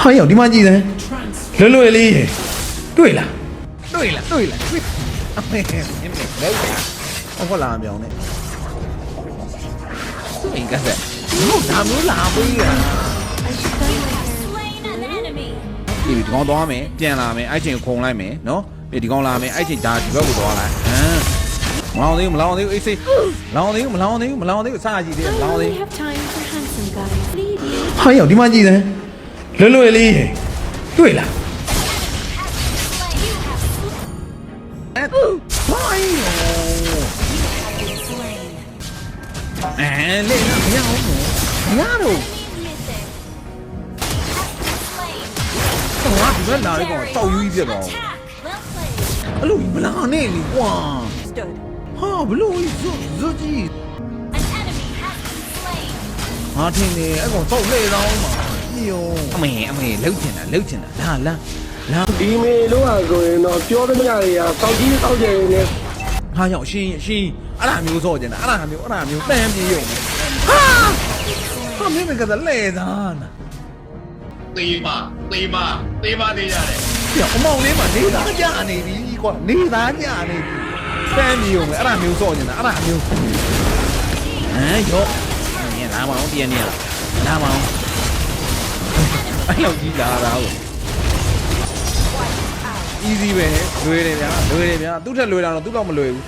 ဟာရောက်ဒီမှာကြည့်စမ်းလွယ်လွယ်လေးရေတွေ့လားတွေ့လားတွေ့လားတွေ့အမေမင်းမလဲဟုတ်လားမြောင်နဲ့အင်ကစားဟုတ်ဒါမျိုးလာပေးရ Slain an enemy. ဒီဒီကောင်သွားမယ်ပြန်လာမယ်အဲ့ချိန်ခုံလိုက်မယ်နော်ဒီကောင်လာမယ်အဲ့ချိန်ဒါဒီဘက်ကိုသွားလိုက်ဟမ်မလောင်သေးဘူးမလောင်သေးဘူးအေးစေးမလောင်သေးဘူးမလောင်သေးဘူးမလောင်သေးဘူးစားကြည့်သေးတယ်မ I လောင်သေး only ဘူး have time for handsome guys. Need you. ဟာရောက်ဒီမှာကြည့်စမ်း လွယ်လွယ်လေးရေတွေ့လား Slain. You have အဲ့ဘိုင်းရော slain. အဲလေမရအောင်မရတော့ Enemy missing. Slain. ငါဒီဘက်လာလေးကောင်တောက်ယူကြီးပြတော့ Attack. Well played. အဲ့လိုမလာနဲ့လေကွာ Stood. ဟာဘလို့ဇွတ်ဇွတ်ကြီး An enemy has been slain. ငါထင်တယ်အဲ့ကောင်တောက်လေတော့မှာ ညိုအမေအမေလှုပ်ချင်တာလှုပ်ချင်တာလာလာလာဒီမေလို့อ่ะဆိုရင်တော့ပြောသမျှတွေကစောက်ကြီးစောက်ကြနေတယ်ဟာရောက်ရှင်းရှင်းအဲ့ဒါမျိုးစော့ကျင်တာအဲ့ဒါမျိုးအဲ့ဒါမျိုးတန်းပြေးရုံပဲဟာဟာမင်းမကတလဲသားနာသေပါသေပါသေပါနေရတယ်ပြအမောင်လေးမှာနေသားကြနေပြီကွာနေသားကြနေပြီတန်းပြေးရုံပဲအဲ့ဒါမျိုးစော့ကျင်တာအဲ့ဒါမျိုးဟမ်ရောညလာမအောင်ပြန်နေရလာမအောင် အဲ့လောက်ကြီးလာတာဟုတ် easy ပဲလွယ်တယ်ဗျာလွယ်တယ်ဗျာသူ့ထက်လွယ်တာတော့သူ့တော့မလွယ်ဘူး